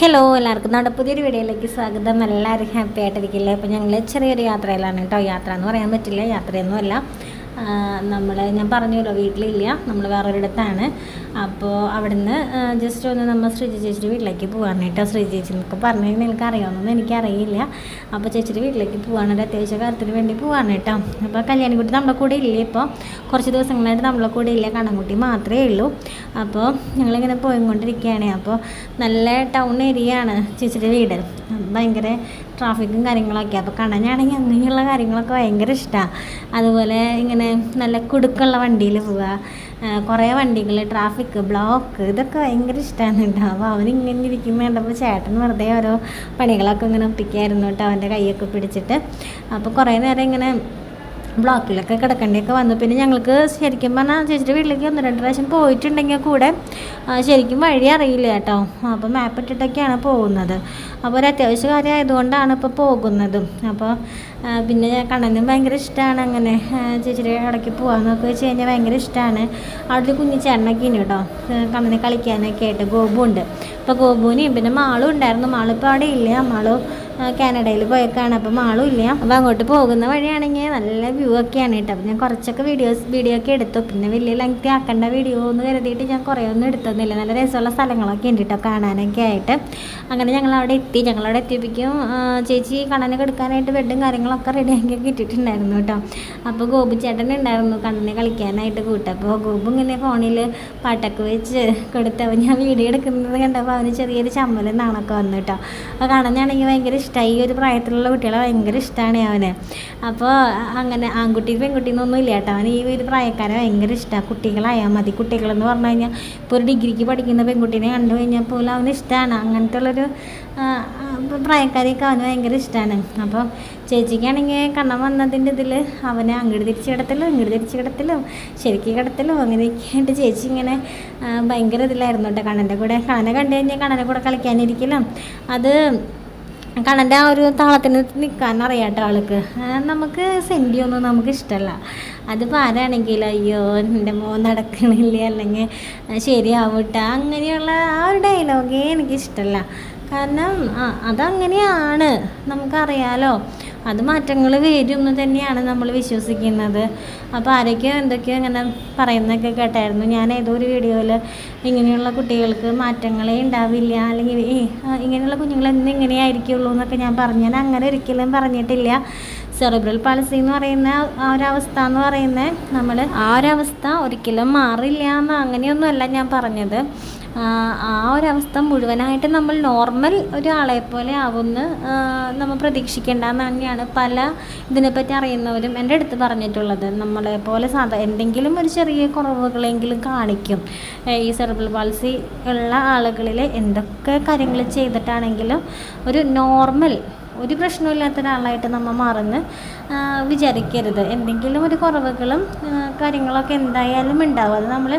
Hello എല്ലാവർക്കും നമ്മുടെ പുതിയൊരു വീഡിയോയിലേക്ക് സ്വാഗതം. എല്ലാവരും ഹാപ്പി ആയിട്ടിരിക്കില്ലേ? അപ്പോൾ ഞങ്ങൾ ചെറിയൊരു യാത്രയിലാണ് കേട്ടോ. യാത്ര എന്ന് പറയാൻ പറ്റില്ല. യാത്രയൊന്നുമല്ല. നമ്മൾ ഞാൻ പറഞ്ഞല്ലോ വീട്ടിലില്ല. നമ്മൾ വേറൊരിടത്താണ്. അപ്പോൾ അവിടുന്ന് ജസ്റ്റ് ഒന്ന് നമ്മൾ ശ്രീജി ചേച്ചിയുടെ വീട്ടിലേക്ക് പോകാണ് കേട്ടോ. ശ്രീജി ചേച്ചി എന്നൊക്കെ പറഞ്ഞു എനിക്ക് അറിയാമെന്നൊന്നും എനിക്കറിയില്ല. അപ്പോൾ ചേച്ചിയുടെ വീട്ടിലേക്ക് പോകാണ് അത്യാവശ്യ കാര്യത്തിന് വേണ്ടി പോകാണ് കേട്ടോ. അപ്പോൾ കല്യാണിക്കുട്ടി നമ്മളെ കൂടെ ഇല്ല ഇപ്പോൾ കുറച്ച് ദിവസങ്ങളായിട്ട് നമ്മളെ കൂടെ ഇല്ല. കണ്ണൻകുട്ടി മാത്രമേ ഉള്ളൂ. അപ്പോൾ ഞങ്ങളിങ്ങനെ പോയിക്കൊണ്ടിരിക്കുകയാണ്. അപ്പോൾ നല്ല ടൗൺ ഏരിയയാണ് ചേച്ചിയുടെ വീട്. ഭയങ്കര ട്രാഫിക്കും കാര്യങ്ങളൊക്കെ. അപ്പോൾ കണ്ണനാണെങ്കിൽ അങ്ങനെയുള്ള കാര്യങ്ങളൊക്കെ ഭയങ്കര ഇഷ്ടമാണ് അതുപോലെ ഇങ്ങനെ നല്ല കുടുക്കുള്ള വണ്ടിയിൽ പോവുക. കുറേ വണ്ടികൾ ട്രാഫിക് ബ്ലോക്ക് ഇതൊക്കെ ഭയങ്കര ഇഷ്ടമാണ് കേട്ടോ. അപ്പോൾ അവനിങ്ങനെ ഇരിക്കുമ്പോൾ കണ്ടപ്പോൾ ചേട്ടൻ വെറുതെ ഓരോ പണികളൊക്കെ ഇങ്ങനെ ഒപ്പിക്കായിരുന്നു കേട്ടോ. അവന്റെ കൈയൊക്കെ പിടിച്ചിട്ട്. അപ്പോൾ കുറേ നേരം ഇങ്ങനെ ബ്ലോക്കിലൊക്കെ കിടക്കേണ്ടിയൊക്കെ വന്നു. പിന്നെ ഞങ്ങൾക്ക് ശരിക്കും പറഞ്ഞാൽ ചേച്ചിയുടെ വീട്ടിലേക്ക് ഒന്ന് രണ്ട് പ്രാവശ്യം പോയിട്ടുണ്ടെങ്കിൽ കൂടെ ശരിക്കും വഴി അറിയില്ല കേട്ടോ. അപ്പോൾ മാപ്പ് ഇട്ടിട്ടൊക്കെയാണ് പോകുന്നത്. അപ്പോൾ ഒരു അത്യാവശ്യ കാര്യം ആയതുകൊണ്ടാണ് ഇപ്പോൾ പോകുന്നതും. അപ്പോൾ പിന്നെ കണ്ണനും ഭയങ്കര ഇഷ്ടമാണ് അങ്ങനെ ചേച്ചിയുടെ ഇടയ്ക്ക് പോകാമെന്നൊക്കെ വെച്ച് കഴിഞ്ഞാൽ ഭയങ്കര ഇഷ്ടമാണ്. അവിടെ കുഞ്ഞു ചേട്ടനൊക്കെ ഇനി കേട്ടോ കണ്ണനെ കളിക്കാനൊക്കെ ആയിട്ട് ഗോപു ഉണ്ട് അപ്പോൾ ഗോപുവിനെയും പിന്നെ മാളും ഉണ്ടായിരുന്നു. മാളിപ്പോൾ അവിടെ ഇല്ല. മാളു കാനഡയിൽ പോയേക്കാണ്. അപ്പോൾ മാളും ഇല്ല. അപ്പോൾ അങ്ങോട്ട് പോകുന്ന വഴിയാണെങ്കിൽ നല്ല വ്യൂ ഒക്കെയാണ് കേട്ടോ. അപ്പോൾ ഞാൻ കുറച്ചൊക്കെ വീഡിയോസ് വീഡിയോ ഒക്കെ എടുത്തു. പിന്നെ വലിയ ലെങ്ത് ആക്കേണ്ട വീഡിയോ എന്ന് കരുതിയിട്ട് ഞാൻ കുറേ ഒന്നും എടുത്തൊന്നുമില്ല. നല്ല രസമുള്ള സ്ഥലങ്ങളൊക്കെ ഉണ്ട് കാണാനൊക്കെ ആയിട്ട്. അങ്ങനെ ഞങ്ങൾ അവിടെ എത്തി. ഞങ്ങളവിടെ എത്തിയപ്പോഴേക്കും ആ, ചേച്ചി കണ്ണനെ എടുക്കാനായിട്ട് ബെഡും കാര്യങ്ങളൊക്കെ റെഡിയാക്കി കിട്ടിയിട്ടുണ്ടായിരുന്നു കേട്ടോ. അപ്പോൾ ഗോപു ചേട്ടൻ ഉണ്ടായിരുന്നു കണ്ണനെ കളിക്കാനായിട്ട് കൂട്ടപ്പോൾ ഗോപു ഇങ്ങനെ ഫോണിൽ പാട്ടൊക്കെ വെച്ച് കൊടുത്തപ്പോൾ ഞാൻ വീഡിയോ എടുക്കുന്നത് കണ്ടപ്പോൾ അവന് ചെറിയൊരു ചമ്മലും നാണൊക്കെ വന്നു കേട്ടോ. അപ്പോൾ കണ്ണനാണെങ്കിൽ ഭയങ്കര ഇഷ്ടമായി ഈ ഒരു പ്രായത്തിലുള്ള കുട്ടികളെ ഭയങ്കര ഇഷ്ടമാണ് അവന്. അപ്പോൾ അങ്ങനെ ആൺകുട്ടി പെൺകുട്ടി എന്നൊന്നും ഇല്ല കേട്ടോ. അവന് ഈ ഒരു പ്രായക്കാരെ ഭയങ്കര ഇഷ്ടമാണ് കുട്ടികളായാൽ മതി. കുട്ടികളെന്ന് പറഞ്ഞു കഴിഞ്ഞാൽ ഇപ്പോൾ ഒരു ഡിഗ്രിക്ക് പഠിക്കുന്ന പെൺകുട്ടീനെ കണ്ടു കഴിഞ്ഞാൽ പോലും അവന് ഇഷ്ടമാണ് അങ്ങനത്തെ ഉള്ളൊരു പ്രായക്കാരെയൊക്കെ അവന് ഭയങ്കര ഇഷ്ടമാണ് അപ്പോൾ ചേച്ചിക്കാണെങ്കിൽ കണ്ണം വന്നതിന്റെ ഇതിൽ അവനെ അങ്ങോട്ട് തിരിച്ച് കിടത്തലും ഇങ്ങോട്ട് തിരിച്ച് കിടത്തലും ശരിക്കും കിടത്തലും അങ്ങനെയൊക്കെ ആയിട്ട് ചേച്ചി ഇങ്ങനെ ഭയങ്കര ഇതിലായിരുന്നു കേട്ടോ കണ്ണന്റെ കൂടെ. കണ്ണനെ കണ്ടു കഴിഞ്ഞാൽ കണ്ണനെ കൂടെ കളിക്കാനിരിക്കലും. അത് കണ്ണന്റെ ആ ഒരു താളത്തിന് നിൽക്കാൻ അറിയാട്ട ആൾക്ക് നമുക്ക് നമുക്ക് സെന്റിയൊന്നും നമുക്ക് ഇഷ്ടമല്ല അതിപ്പോൾ ആരാണെങ്കിൽ അയ്യോ എന്റെ മോൻ നടക്കണില്ല? അല്ലെങ്കിൽ ശരിയാവട്ട? അങ്ങനെയുള്ള ആ ഒരു ഡയലോഗേ എനിക്കിഷ്ടമല്ല കാരണം അതങ്ങനെയാണ്. നമുക്കറിയാലോ. അത് മാറ്റങ്ങൾ വരും എന്ന് തന്നെയാണ് നമ്മൾ വിശ്വസിക്കുന്നത്. അപ്പോൾ ആരൊക്കെയോ എന്തൊക്കെയോ ഇങ്ങനെ പറയുന്നൊക്കെ കേട്ടായിരുന്നു. ഞാൻ ഏതോ ഒരു വീഡിയോയിൽ ഇങ്ങനെയുള്ള കുട്ടികൾക്ക് മാറ്റങ്ങളേ ഉണ്ടാവില്ല അല്ലെങ്കിൽ ഏ ഇങ്ങനെയുള്ള കുഞ്ഞുങ്ങൾ എന്ന് എന്നൊക്കെ ഞാൻ പറഞ്ഞു. ഞാൻ അങ്ങനെ ഒരിക്കലും പറഞ്ഞിട്ടില്ല. സെറിബ്രൽ പാലസി എന്ന് പറയുന്ന ആ ഒരവസ്ഥ എന്ന് പറയുന്നത് നമ്മൾ ആ ഒരവസ്ഥ ഒരിക്കലും മാറില്ല എന്ന് അങ്ങനെയൊന്നുമല്ല ഞാൻ പറഞ്ഞത്. ആ, ഒരവസ്ഥ മുഴുവനായിട്ട് നമ്മൾ നോർമൽ ഒരാളെ പോലെ ആവുമെന്ന് നമ്മൾ പ്രതീക്ഷിക്കേണ്ടെന്ന് തന്നെയാണ് പല ഇതിനെപ്പറ്റി അറിയുന്നവരും എന്റെ അടുത്ത് പറഞ്ഞിട്ടുള്ളത്. നമ്മളെ പോലെ സാധാ എന്തെങ്കിലും ഒരു ചെറിയ കുറവുകളെങ്കിലും കാണിക്കും. ഈ സെർബൽ പാൾസി ഉള്ള ആളുകളിൽ എന്തൊക്കെ കാര്യങ്ങൾ ചെയ്തിട്ടാണെങ്കിലും ഒരു നോർമൽ ഒരു പ്രശ്നമില്ലാത്ത ഒരാളായിട്ട് നമ്മൾ മാറുന്ന വിചാരിക്കരുത്. എന്തെങ്കിലും ഒരു കുറവുകളും കാര്യങ്ങളൊക്കെ എന്തായാലും ഉണ്ടാവും. അത് നമ്മൾ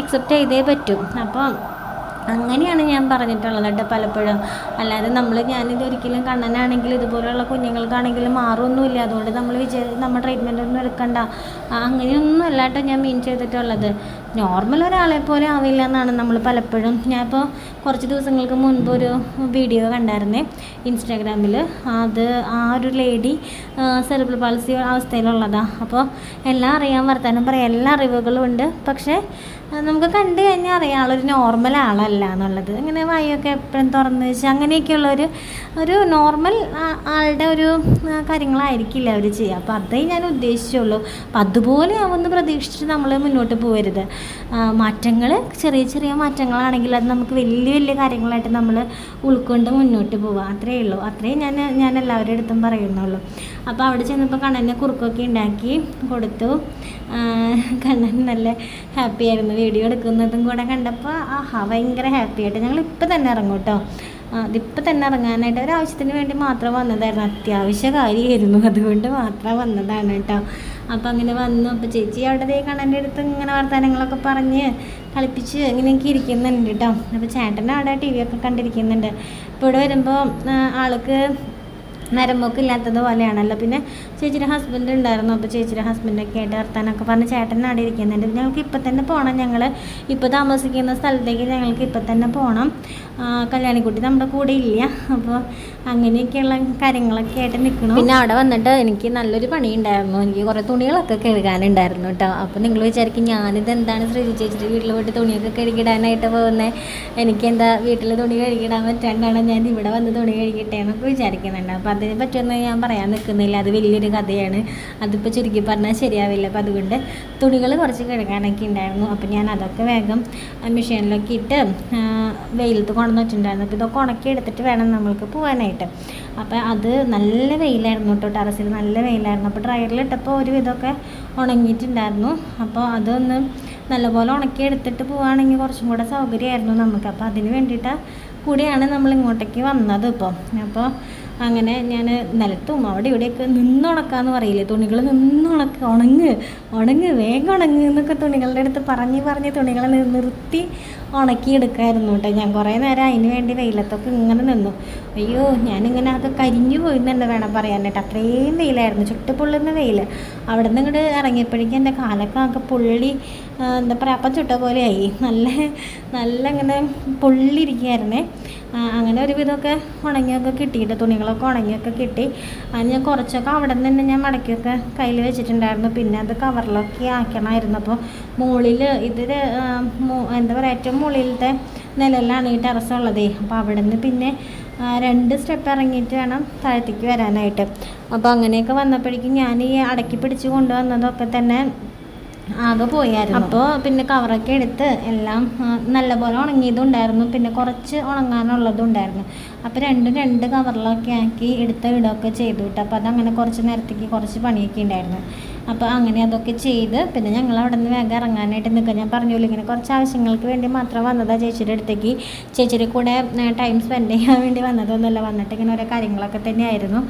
അക്സെപ്റ്റ് ചെയ്തേ പറ്റും. അപ്പോൾ അങ്ങനെയാണ് ഞാൻ പറഞ്ഞിട്ടുള്ളത് കേട്ടോ പലപ്പോഴും. അല്ലാതെ നമ്മൾ ഞാനിത് ഒരിക്കലും കണ്ണനാണെങ്കിൽ ഇതുപോലെയുള്ള കുഞ്ഞുങ്ങൾക്കാണെങ്കിലും മാറൊന്നുമില്ല. അതുകൊണ്ട് നമ്മൾ വിചാരി നമ്മൾ ട്രീറ്റ്മെന്റ് ഒന്നും എടുക്കണ്ട. അങ്ങനെയൊന്നും അല്ല കേട്ടോ ഞാൻ മീൻ ചെയ്തിട്ടുള്ളത്. നോർമൽ ഒരാളെ പോലെ ആവില്ല എന്നാണ് നമ്മൾ പലപ്പോഴും. ഞാനിപ്പോൾ കുറച്ച് ദിവസങ്ങൾക്ക് മുൻപ് ഒരു വീഡിയോ കണ്ടായിരുന്നേ ഇൻസ്റ്റാഗ്രാമിൽ അത് ആ ഒരു ലേഡി സെറിബ്രൽ പാൾസി അവസ്ഥയിലുള്ളതാണ് അപ്പോൾ എല്ലാം അറിയാൻ വർത്താനം പറയാം. എല്ലാ അറിവുകളും ഉണ്ട്. പക്ഷേ നമുക്ക് കണ്ടു കഴിഞ്ഞാൽ അറിയാം. ആളൊരു നോർമൽ ആളല്ല എന്നുള്ളത്. ഇങ്ങനെ വായൊക്കെ എപ്പോഴും തുറന്ന് വെച്ച് അങ്ങനെയൊക്കെയുള്ള ഒരു ഒരു നോർമൽ ആളുടെ ഒരു കാര്യങ്ങളായിരിക്കില്ല അവർ ചെയ്യുക. അപ്പോൾ അതേ ഞാൻ ഉദ്ദേശിച്ചുള്ളൂ. അപ്പം അതുപോലെ ആവുമെന്ന് പ്രതീക്ഷിച്ചിട്ട് നമ്മൾ മുന്നോട്ട് പോകരുത് മാറ്റങ്ങൾ ചെറിയ ചെറിയ മാറ്റങ്ങളാണെങ്കിൽ അത് നമുക്ക് വലിയ വലിയ കാര്യങ്ങളായിട്ട് നമ്മൾ ഉൾക്കൊണ്ട് മുന്നോട്ട് പോവുക. അത്രയേ ഉള്ളൂ. അത്രയും ഞാൻ ഞാൻ എല്ലാവരുടെ അടുത്തും പറയുന്നുള്ളൂ. അപ്പോൾ അവിടെ ചെന്നപ്പോൾ കണ്ണനെ കുറുക്കൊക്കെ ഉണ്ടാക്കി കൊടുത്തു. കണ്ണൻ നല്ല ഹാപ്പി ആയിരുന്നു. വീഡിയോ എടുക്കുന്നതും കൂടെ കണ്ടപ്പോൾ ആഹാ ഭയങ്കര ഹാപ്പി ആയിട്ട്. ഞങ്ങൾ ഇപ്പം തന്നെ ഇറങ്ങും കേട്ടോ അതിപ്പോൾ തന്നെ ഇറങ്ങാനായിട്ട് ഒരാവശ്യത്തിന് വേണ്ടി മാത്രം വന്നതായിരുന്നു. അത്യാവശ്യ കാര്യമായിരുന്നു. അതുകൊണ്ട് മാത്രം വന്നതാണ് കേട്ടോ അപ്പോൾ അങ്ങനെ വന്നു. അപ്പോൾ ചേച്ചി അവിടെ ദേ കണ്ണന്റെ അടുത്ത് ഇങ്ങനെ വർത്തമാനങ്ങളൊക്കെ പറഞ്ഞ് കളിപ്പിച്ച് ഇങ്ങനെയൊക്കെ ഇരിക്കുന്നുണ്ട് കേട്ടോ അപ്പോൾ ചേട്ടൻ അവിടെ ടി വി ഒക്കെ കണ്ടിരിക്കുന്നുണ്ട്. ഇപ്പോൾ ഇവിടെ വരുമ്പോൾ ആൾക്ക് നരമ്പൊക്കെ ഇല്ലാത്തത് പോലെയാണല്ലോ. പിന്നെ ചേച്ചിയുടെ ഹസ്ബൻഡ് ഉണ്ടായിരുന്നു. അപ്പോൾ ചേച്ചിയുടെ ഹസ്ബൻഡൊക്കെ ആയിട്ട് വർത്താനൊക്കെ പറഞ്ഞ് അവിടെ ഇരിക്കുന്നുണ്ട്. ഞങ്ങൾക്ക് ഇപ്പം തന്നെ പോകണം ഞങ്ങൾ ഇപ്പോൾ താമസിക്കുന്ന സ്ഥലത്തേക്ക് ഞങ്ങൾക്ക് ഇപ്പം തന്നെ പോകണം കല്യാണിക്കുട്ടി നമ്മുടെ കൂടെ ഇല്ല. അപ്പോൾ അങ്ങനെയൊക്കെയുള്ള കാര്യങ്ങളൊക്കെ ആയിട്ട് നിൽക്കണം പിന്നെ അവിടെ വന്നിട്ട് എനിക്ക് നല്ലൊരു പണി ഉണ്ടായിരുന്നു എനിക്ക് കുറേ തുണികളൊക്കെ കഴുകാനുണ്ടായിരുന്നു കേട്ടോ. അപ്പോൾ നിങ്ങൾ വിചാരിക്കും ഞാനിത് എന്താണ് ചേച്ചിയുടെ വീട്ടിൽ പോയിട്ട് തുണിയൊക്കെ കഴുകിടാനായിട്ട് പോകുന്നത് എനിക്ക് എന്താ വീട്ടിൽ തുണി കഴുകിടാൻ പറ്റാണ്ടാണ് ഞാൻ ഇവിടെ വന്ന് തുണി കഴുകിട്ടെ എന്നൊക്കെ വിചാരിക്കുന്നുണ്ട്. അപ്പോൾ അതിനെ പറ്റുമെന്ന് ഞാൻ പറയാൻ നിൽക്കുന്നില്ല. അത് വലിയൊരു കഥയാണ്. അതിപ്പോൾ ചുരുക്കി പറഞ്ഞാൽ ശരിയാവില്ല. അപ്പോൾ അതുകൊണ്ട് തുണികൾ കുറച്ച് കഴുകാനൊക്കെ ഉണ്ടായിരുന്നു. അപ്പോൾ ഞാൻ അതൊക്കെ വേഗം മെഷീനിലൊക്കെ ഇട്ട് വെയിലത്ത് കൊണ്ടുവന്നിട്ടുണ്ടായിരുന്നു. അപ്പോൾ ഇതൊക്കെ ഉണക്കി എടുത്തിട്ട് വേണം നമ്മൾക്ക് പോകാനായിട്ട്. അപ്പോൾ അത് നല്ല വെയിലായിരുന്നു കേട്ടോ ടെറസിൽ നല്ല വെയിലായിരുന്നു. അപ്പോൾ ഡ്രയറിലിട്ടപ്പോൾ ഒരു വിധമൊക്കെ ഉണങ്ങിയിട്ടുണ്ടായിരുന്നു. അപ്പോൾ അതൊന്ന് നല്ലപോലെ ഉണക്കി എടുത്തിട്ട് പോവുകയാണെങ്കിൽ കുറച്ചും കൂടെ സൗകര്യമായിരുന്നു നമുക്ക്. അപ്പോൾ അതിന് വേണ്ടിയിട്ട് കൂടിയാണ് നമ്മൾ ഇങ്ങോട്ടേക്ക് വന്നത് ഇപ്പോൾ അപ്പോൾ അങ്ങനെ ഞാൻ നിലത്തും അവിടെ ഇവിടെയൊക്കെ നിന്നുണക്കാന്ന് പറയില്ലേ? തുണികൾ നിന്നുണക്ക ഉണങ്ങ് ഉണങ്ങ് വേഗം ഉണങ്ങ് എന്നൊക്കെ തുണികളുടെ അടുത്ത് പറഞ്ഞ് പറഞ്ഞ് തുണികളെ നിർത്തി ഉണക്കിയെടുക്കായിരുന്നു കേട്ടോ. ഞാൻ കുറേ നേരം അതിന് വേണ്ടി വെയിലത്തൊക്കെ ഇങ്ങനെ നിന്നു. അയ്യോ ഞാനിങ്ങനെ അത് കരിഞ്ഞു പോയി തന്നെ വേണം പറയാനായിട്ട്. അത്രയും വെയിലായിരുന്നു ചുട്ടുപൊള്ളുന്ന വെയിൽ അവിടെ നിന്ന് ഇങ്ങോട്ട് ഇറങ്ങിയപ്പോഴേക്കും എന്റെ കാലൊക്കെ ആകെ പൊള്ളി എന്താ പറയുക അപ്പം ചുട്ട പോലെയായി. നല്ല നല്ല ഇങ്ങനെ പൊള്ളിരിക്കുകയായിരുന്നേ അങ്ങനെ ഒരു വിധമൊക്കെ ഉണങ്ങിയൊക്കെ കിട്ടിയിട്ട് തുണികളൊക്കെ ഉണങ്ങിയൊക്കെ കിട്ടി. അത് ഞാൻ കുറച്ചൊക്കെ അവിടെ നിന്ന് തന്നെ ഞാൻ മടക്കിയൊക്കെ കയ്യിൽ വെച്ചിട്ടുണ്ടായിരുന്നു. പിന്നെ അത് കവറിലൊക്കെ ആക്കണമായിരുന്നു അപ്പോൾ മുകളിൽ ഇതിൽ എന്താ പറയുക ഏറ്റവും മുകളിലത്തെ നിലയിലാണ് ഈ ടെറസ് ഉള്ളതേ. അപ്പോൾ അവിടെ നിന്ന് പിന്നെ രണ്ട് സ്റ്റെപ്പ് ഇറങ്ങിയിട്ട് വേണം താഴത്തേക്ക് വരാനായിട്ട്. അപ്പോൾ അങ്ങനെയൊക്കെ വന്നപ്പോഴേക്കും ഞാൻ ഈ അടക്കി പിടിച്ച് കൊണ്ടുവന്നതൊക്കെ തന്നെ ആകെ പോയായിരുന്നു. അപ്പോൾ പിന്നെ കവറൊക്കെ എടുത്ത് എല്ലാം നല്ലപോലെ ഉണങ്ങിയതും ഉണ്ടായിരുന്നു പിന്നെ കുറച്ച് ഉണങ്ങാനുള്ളതും ഉണ്ടായിരുന്നു അപ്പോൾ രണ്ടും രണ്ട് കവറിലൊക്കെ ആക്കി എടുത്ത് ഇടുകയൊക്കെ ചെയ്തു കേട്ടോ. അപ്പോൾ അതങ്ങനെ കുറച്ച് നേരത്തേക്ക് കുറച്ച് പണിയൊക്കെ ഉണ്ടായിരുന്നു. അപ്പോൾ അങ്ങനെ അതൊക്കെ ചെയ്ത് പിന്നെ ഞങ്ങൾ അവിടെ നിന്ന് വേഗം ഇറങ്ങാനായിട്ട് നിൽക്കുക. ഞാൻ പറഞ്ഞോളൂ ഇങ്ങനെ കുറച്ച് ആവശ്യങ്ങൾക്ക് വേണ്ടി മാത്രം വന്നതാണ് ചേച്ചിയുടെ അടുത്തേക്ക്. ചേച്ചിയുടെ കൂടെ ടൈം സ്പെൻഡ് ചെയ്യാൻ വേണ്ടി വന്നതൊന്നുമല്ല. വന്നിട്ട് ഇങ്ങനെ ഓരോ കാര്യങ്ങളൊക്കെ തന്നെയായിരുന്നു.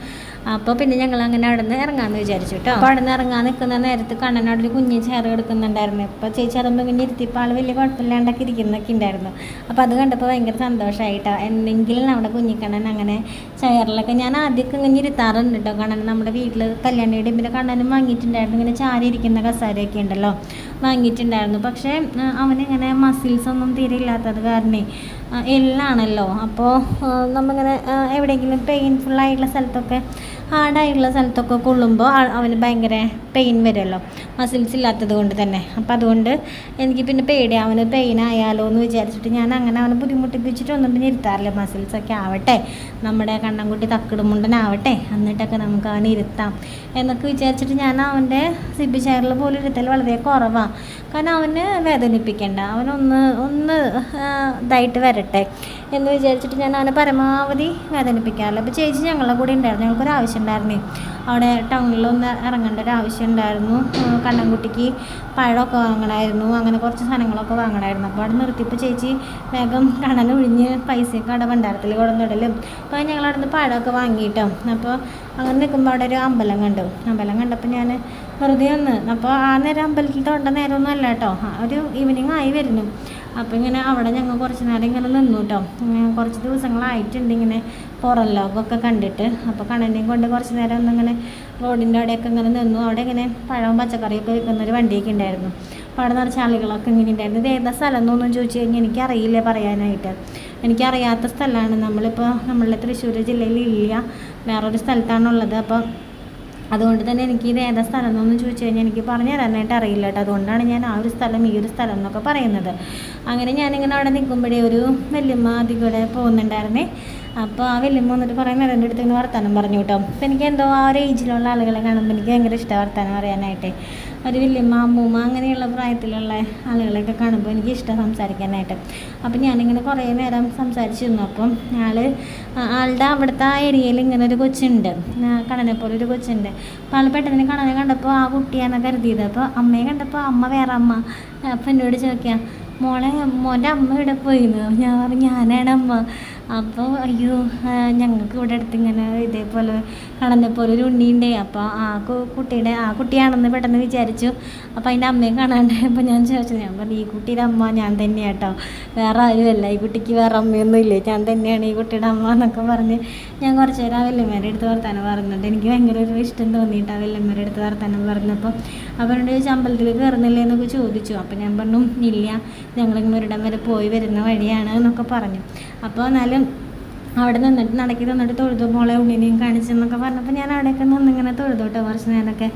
അപ്പോൾ പിന്നെ ഞങ്ങൾ അങ്ങനെ അവിടെ നിന്ന് ഇറങ്ങാമെന്ന് വിചാരിച്ചു കേട്ടോ അപ്പോൾ അവിടെ നിന്ന് ഇറങ്ങാൻ നിൽക്കുന്ന നേരത്ത് കണ്ണൻ അവിടെ ഒരു കുഞ്ഞ് ചെയർ കൊടുക്കുന്നുണ്ടായിരുന്നു. ഇപ്പോൾ ചേച്ചി അതൊന്നും ഇങ്ങനെ ഇരുത്തിപ്പോൾ ആൾ വലിയ കുഴപ്പമില്ലാണ്ടൊക്കെ ഇരിക്കുന്നൊക്കെ ഉണ്ടായിരുന്നു. അപ്പോൾ അത് കണ്ടപ്പോൾ ഭയങ്കര സന്തോഷമായിട്ടോ എന്തെങ്കിലും നമ്മുടെ കുഞ്ഞിക്കണ്ണൻ അങ്ങനെ ചെയറിലൊക്കെ ഞാൻ ആദ്യമൊക്കെ ഇങ്ങനെ ഇരുത്താറുണ്ട് കേട്ടോ കണ്ണൻ നമ്മുടെ വീട്ടിൽ കല്യാണിയുടെ പിന്നെ കണ്ണനും വാങ്ങിയിട്ടുണ്ടായിരുന്നു ഇങ്ങനെ ചാരി ഇരിക്കുന്ന കസാരയൊക്കെ ഉണ്ടല്ലോ. വാങ്ങിയിട്ടുണ്ടായിരുന്നു. പക്ഷേ അവനിങ്ങനെ മസിൽസ് ഒന്നും തീരെ ഇല്ലാത്തത് കാരണേ എല്ലാണല്ലോ അപ്പോൾ നമ്മളിങ്ങനെ എവിടെയെങ്കിലും പെയിൻഫുൾ ആയിട്ടുള്ള സ്ഥലത്തൊക്കെ ഹാർഡായിട്ടുള്ള സ്ഥലത്തൊക്കെ കൊള്ളുമ്പോൾ അവന് ഭയങ്കര പെയിൻ വരുമല്ലോ. മസിൽസ് ഇല്ലാത്തത് കൊണ്ട് തന്നെ. അപ്പോൾ അതുകൊണ്ട് എനിക്ക് പിന്നെ പേടി. അവന് പെയിൻ ആയാലോ എന്ന് വിചാരിച്ചിട്ട് ഞാൻ അങ്ങനെ അവനെ ബുദ്ധിമുട്ടിപ്പിച്ചിട്ടൊന്നും പിന്നെ ഇരുത്താറില്ല. മസിൽസൊക്കെ ആവട്ടെ. നമ്മുടെ കണ്ണൻകുട്ടി തക്കിടുമുണ്ടനാവട്ടെ. എന്നിട്ടൊക്കെ നമുക്ക് അവനെ ഇരുത്താം. എന്നൊക്കെ വിചാരിച്ചിട്ട് ഞാൻ അവന്റെ സിബി ചെയറിൽ പോലും ഇരുത്തൽ വളരെ കുറവാണ് കാരണം അവന് വേദനിപ്പിക്കേണ്ട. അവനൊന്ന് ഒന്ന് ഇതായിട്ട് വരട്ടെ എന്ന് വിചാരിച്ചിട്ട് ഞാൻ അവനെ പരമാവധി വേദനിപ്പിക്കാറില്ല. അപ്പോൾ ചേച്ചി ഞങ്ങളുടെ കൂടെ ഉണ്ടായിരുന്നു. ഞങ്ങൾക്കൊരു ആവശ്യം ഉണ്ടായിരുന്നേ അവിടെ ടൗണിലൊന്ന് ഇറങ്ങേണ്ട ഒരു ആവശ്യമുണ്ടായിരുന്നു കണ്ണൻകുട്ടിക്ക് പഴമൊക്കെ വാങ്ങണമായിരുന്നു. അങ്ങനെ കുറച്ച് സാധനങ്ങളൊക്കെ വാങ്ങണമായിരുന്നു. അപ്പോൾ അവിടെ നിർത്തിയപ്പോൾ ചേച്ചി വേഗം കണ്ണൻ ഒഴിഞ്ഞ് പൈസയൊക്കെ അവിടെ ഭണ്ഡാരത്തിൽ കൊടുന്നിടലും അപ്പോൾ ഞങ്ങൾ അവിടെ നിന്ന് പഴമൊക്കെ വാങ്ങിയിട്ടോ. അപ്പോൾ അങ്ങനെ നിൽക്കുമ്പോൾ അവിടെ ഒരു അമ്പലം കണ്ടു. അമ്പലം കണ്ടപ്പോൾ ഞാൻ വെറുതെ ഒന്ന് അപ്പോൾ ആ നേരം അമ്പലത്തിൽ തൊണ്ട നേരമൊന്നും അല്ല കേട്ടോ. ഒരു ഈവനിങ് ആയി വരുന്നു. അപ്പോൾ ഇങ്ങനെ അവിടെ ഞങ്ങൾ കുറച്ച് നേരം ഇങ്ങനെ നിന്നു കേട്ടോ കുറച്ച് ദിവസങ്ങളായിട്ടുണ്ട് ഇങ്ങനെ പുറം ലോകമൊക്കെ കണ്ടിട്ട്. അപ്പോൾ കണ്ണനെയും കൊണ്ട് കുറച്ച് നേരം ഒന്നിങ്ങനെ റോഡിന്റെ അവിടെയൊക്കെ ഇങ്ങനെ നിന്നു. അവിടെ ഇങ്ങനെ പഴവും പച്ചക്കറിയൊക്കെ വിൽക്കുന്ന ഒരു വണ്ടിയൊക്കെ ഉണ്ടായിരുന്നു. അപ്പോൾ അവിടെ നിറച്ച് ആളുകളൊക്കെ ഇങ്ങനെ ഉണ്ടായിരുന്നു. ഇത് ഏതാ സ്ഥലം എന്നൊന്നും ചോദിച്ചു കഴിഞ്ഞാൽ എനിക്കറിയില്ല പറയാനായിട്ട്. എനിക്കറിയാത്ത സ്ഥലമാണ്. നമ്മളിപ്പോൾ നമ്മളുടെ തൃശ്ശൂർ ജില്ലയിൽ ഇല്ല. വേറൊരു സ്ഥലത്താണുള്ളത്. അപ്പോൾ അതുകൊണ്ട് തന്നെ എനിക്ക് ഇത് ഏതാ സ്ഥലം എന്നൊന്നും ചോദിച്ചു കഴിഞ്ഞാൽ എനിക്ക് പറഞ്ഞു തരാനായിട്ട് അറിയില്ല കേട്ടോ. അതുകൊണ്ടാണ് ഞാൻ ആ ഒരു സ്ഥലം ഈ ഒരു സ്ഥലം എന്നൊക്കെ പറയുന്നത്. അങ്ങനെ ഞാനിങ്ങനെ അവിടെ നിൽക്കുമ്പോഴേ ഒരു വല്യമ്മ അതിൽ കൂടെ പോകുന്നുണ്ടായിരുന്നേ. അപ്പോൾ ആ വല്യമ്മ വന്നിട്ട് പറയുന്നത് എന്റെ അടുത്ത് ഇങ്ങനെ വർത്താനം പറഞ്ഞു കേട്ടോ. അപ്പോൾ എനിക്ക് എന്തോ ആ ഒരു ഏജിലുള്ള ആളുകളെ കാണുമ്പോൾ എനിക്ക് ഭയങ്കര ഇഷ്ടമാണ് വർത്താനം പറയാനായിട്ട്. ഒരു വലിയമ്മ അമ്മൂമ്മ അങ്ങനെയുള്ള പ്രായത്തിലുള്ള ആളുകളെയൊക്കെ കാണുമ്പോൾ എനിക്ക് ഇഷ്ടം സംസാരിക്കാനായിട്ട്. അപ്പം ഞാനിങ്ങനെ കുറേ നേരം സംസാരിച്ചിരുന്നു. അപ്പം ആൾ ആളുടെ അവിടുത്തെ ആ ഏരിയയിൽ ഇങ്ങനെ ഒരു കൊച്ചുണ്ട്. കണ്ണനെ പോലെ ഒരു കൊച്ചുണ്ട്. അപ്പോൾ ആൾ പെട്ടെന്ന് കണ്ണനെ കണ്ടപ്പോൾ ആ കുട്ടിയാണ് കരുതിയത്. അപ്പോൾ അമ്മയെ കണ്ടപ്പോൾ അമ്മ വേറെ അമ്മ. അപ്പം എന്നോട് ചോദിക്കാം മോളെ മോന്റെ അമ്മ ഇവിടെ പോയിരുന്നു ഞാൻ പറഞ്ഞു ഞാനാണ് അമ്മ. അപ്പോൾ അയ്യോ ഞങ്ങൾക്ക് ഇവിടെ അടുത്ത് ഇങ്ങനെ ഇതേപോലെ കടന്നപ്പോൾ ഒരു ഉണ്ണിയുണ്ടേ. അപ്പോൾ ആ കുട്ടിയുടെ ആ കുട്ടിയാണെന്ന് പെട്ടെന്ന് വിചാരിച്ചു. അപ്പോൾ അതിന്റെ അമ്മയെ കാണാണ്ടായപ്പോൾ ഞാൻ ചോദിച്ചു ഞാൻ പറഞ്ഞു ഈ കുട്ടിയുടെ അമ്മ ഞാൻ തന്നെയാണ് കേട്ടോ വേറെ ആരുമല്ല ഈ കുട്ടിക്ക് വേറെ അമ്മയൊന്നും ഇല്ലേ? ഞാൻ തന്നെയാണ് ഈ കുട്ടിയുടെ അമ്മ എന്നൊക്കെ പറഞ്ഞ് ഞാൻ കുറച്ച് നേരം ആ വല്യമ്മേരെ അടുത്ത് വർത്താനം പറഞ്ഞിട്ട് എനിക്ക് ഭയങ്കര ഒരു ഇഷ്ടം തോന്നിയിട്ട് ആ വല്യമ്മേരെ അടുത്ത് വർത്താനം പറഞ്ഞപ്പോൾ അവരോട് ചോദിച്ചു അമ്പലത്തിൽ കയറുന്നില്ലേ? എന്നൊക്കെ ചോദിച്ചു. അപ്പോൾ ഞാൻ പറഞ്ഞു ഇല്ല. ഞങ്ങളിങ്ങനെ ഒരിടം വരെ പോയി വരുന്ന വഴിയാണ് എന്നൊക്കെ പറഞ്ഞു. അപ്പോൾ എന്നാലും അവിടെ നിന്നിട്ട് നടക്കി നിന്നിട്ട് തൊഴുതു? മോളെ ഉണ്ണിനെയും കാണിച്ചെന്നൊക്കെ പറഞ്ഞപ്പോൾ ഞാൻ അവിടെയൊക്കെ നിന്നിങ്ങനെ തൊഴുതോട്ടെ കുറച്ച് നേരമൊക്കെ.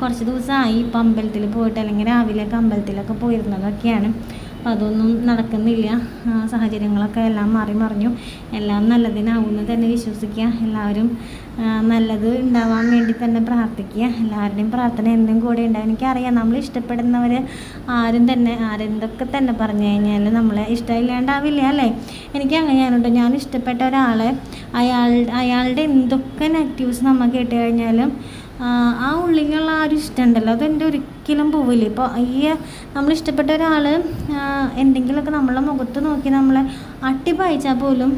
കുറച്ച് ദിവസമായി ഇപ്പം അമ്പലത്തിൽ പോയിട്ട് അല്ലെങ്കിൽ രാവിലെയൊക്കെ അമ്പലത്തിലൊക്കെ പോയിരുന്നതൊക്കെയാണ്. അപ്പം അതൊന്നും നടക്കുന്നില്ല. സാഹചര്യങ്ങളൊക്കെ എല്ലാം മാറി മറിഞ്ഞു. എല്ലാം നല്ലതിനാവുമെന്ന് തന്നെ വിശ്വസിക്കുക. എല്ലാവരും നല്ലത് ഉണ്ടാവാൻ വേണ്ടി തന്നെ പ്രാർത്ഥിക്കുക. എല്ലാവരുടെയും പ്രാർത്ഥന എന്തും കൂടെ ഉണ്ടാവും. എനിക്കറിയാം നമ്മൾ ഇഷ്ടപ്പെടുന്നവർ ആരും തന്നെ ആരെന്തൊക്കെ തന്നെ പറഞ്ഞു കഴിഞ്ഞാൽ നമ്മളെ ഇഷ്ടമില്ലാണ്ടാവില്ല അല്ലേ? എനിക്ക് അങ്ങനെയാണ് കേട്ടോ ഞാൻ ഇഷ്ടപ്പെട്ട ഒരാളെ അയാൾ അയാളുടെ എന്തൊക്കെ നെഗറ്റീവ്സ് നമ്മൾ കേട്ട് കഴിഞ്ഞാലും ആ, ഉള്ളിലുള്ള ആ ഒരു ഇഷ്ടമുണ്ടല്ലോ. അതെന്റെ ഒരിക്കലും പോവില്ല. ഇപ്പോൾ ഈ നമ്മൾ ഇഷ്ടപ്പെട്ട ഒരാൾ എന്തെങ്കിലുമൊക്കെ നമ്മളെ മുഖത്ത് നോക്കി നമ്മളെ അട്ടിപ്പായിച്ചാൽ പോലും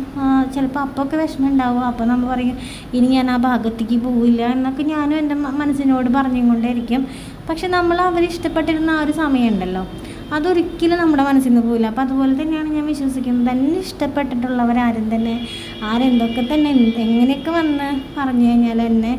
ചിലപ്പോൾ അപ്പൊക്കെ വിഷമം ഉണ്ടാവും അപ്പോൾ നമ്മൾ പറയും ഇനി ഞാൻ ആ ഭാഗത്തേക്ക് പോവില്ല എന്നൊക്കെ ഞാനും എന്റെ മനസ്സിനോട് പറഞ്ഞുകൊണ്ടേയിരിക്കും. പക്ഷെ നമ്മൾ അവർ ഇഷ്ടപ്പെട്ടിരുന്ന ആ ഒരു സമയമുണ്ടല്ലോ. അതൊരിക്കലും നമ്മുടെ മനസ്സിൽ നിന്ന് പോവില്ല. അപ്പോൾ അതുപോലെ തന്നെയാണ് ഞാൻ വിശ്വസിക്കുന്നത്. തന്നെ ഇഷ്ടപ്പെട്ടിട്ടുള്ളവരാരും തന്നെ ആരെന്തൊക്കെ തന്നെ എങ്ങനെയൊക്കെ വന്ന് പറഞ്ഞു കഴിഞ്ഞാൽ എന്നെ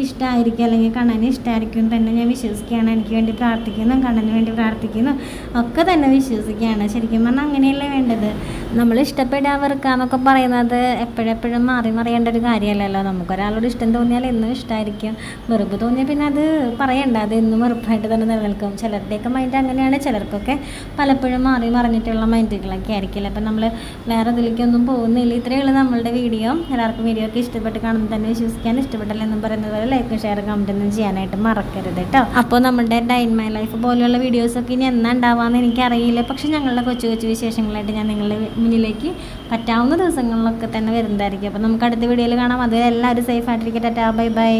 ഇഷ്ടമായിരിക്കും അല്ലെങ്കിൽ കണ്ണന് ഇഷ്ടമായിരിക്കും തന്നെ ഞാൻ വിശ്വസിക്കുകയാണ്. എനിക്ക് വേണ്ടി പ്രാർത്ഥിക്കുന്നു കണ്ണന് വേണ്ടി പ്രാർത്ഥിക്കുന്നു ഒക്കെ തന്നെ വിശ്വസിക്കുകയാണ്. ശരിക്കും പറഞ്ഞാൽ അങ്ങനെയല്ലേ വേണ്ടത്? നമ്മൾ ഇഷ്ടപ്പെടാവർക്കാന്നൊക്കെ പറയുന്നത് എപ്പോഴെപ്പോഴും മാറി മറിയേണ്ട ഒരു കാര്യമല്ലല്ലോ. നമുക്കൊരാളോട് ഇഷ്ടം തോന്നിയാൽ എന്നും ഇഷ്ടമായിരിക്കും വെറുപ്പ് തോന്നിയാൽ പിന്നെ അത് പറയണ്ട. അത് എന്നും വെറുപ്പായിട്ട് തന്നെ നിലനിൽക്കും. ചിലരുടെയൊക്കെ മൈൻഡ് അങ്ങനെയാണ്. ചിലർക്കൊക്കെ പലപ്പോഴും മാറി മറിഞ്ഞിട്ടുള്ള മൈൻഡുകളൊക്കെ ആയിരിക്കില്ല? അപ്പം നമ്മൾ വേറെ ഇതിലേക്കൊന്നും പോകുന്നില്ല. ഇത്രയുള്ള നമ്മളുടെ വീഡിയോ. എല്ലാവർക്കും വീഡിയോ ഒക്കെ ഇഷ്ടപ്പെട്ട് കാണുമ്പോൾ തന്നെ വിശ്വസിക്കാൻ ഇഷ്ടപ്പെട്ടല്ലെന്നും പറയുന്നത്. പോലെ ലൈക്കും ഷെയർ കമന്റ് ഒന്നും ചെയ്യാനായിട്ട് മറക്കരുത് കേട്ടോ. അപ്പോൾ നമ്മുടെ ഡൈൻ മൈ ലൈഫ് പോലെയുള്ള വീഡിയോസൊക്കെ ഇനി എന്നാ ഉണ്ടാവാമെന്ന് എനിക്കറിയില്ല. പക്ഷെ ഞങ്ങളുടെ കൊച്ചു കൊച്ചു വിശേഷങ്ങളായിട്ട് ഞാൻ നിങ്ങളുടെ മുന്നിലേക്ക് പറ്റാവുന്ന ദിവസങ്ങളിലൊക്കെ തന്നെ വരുന്നതായിരിക്കും. അപ്പോൾ നമുക്ക് അടുത്ത വീഡിയോയിൽ കാണാം. അത് എല്ലാവരും സേഫ് ആയിട്ടിരിക്കട്ടെ ബൈ ബൈ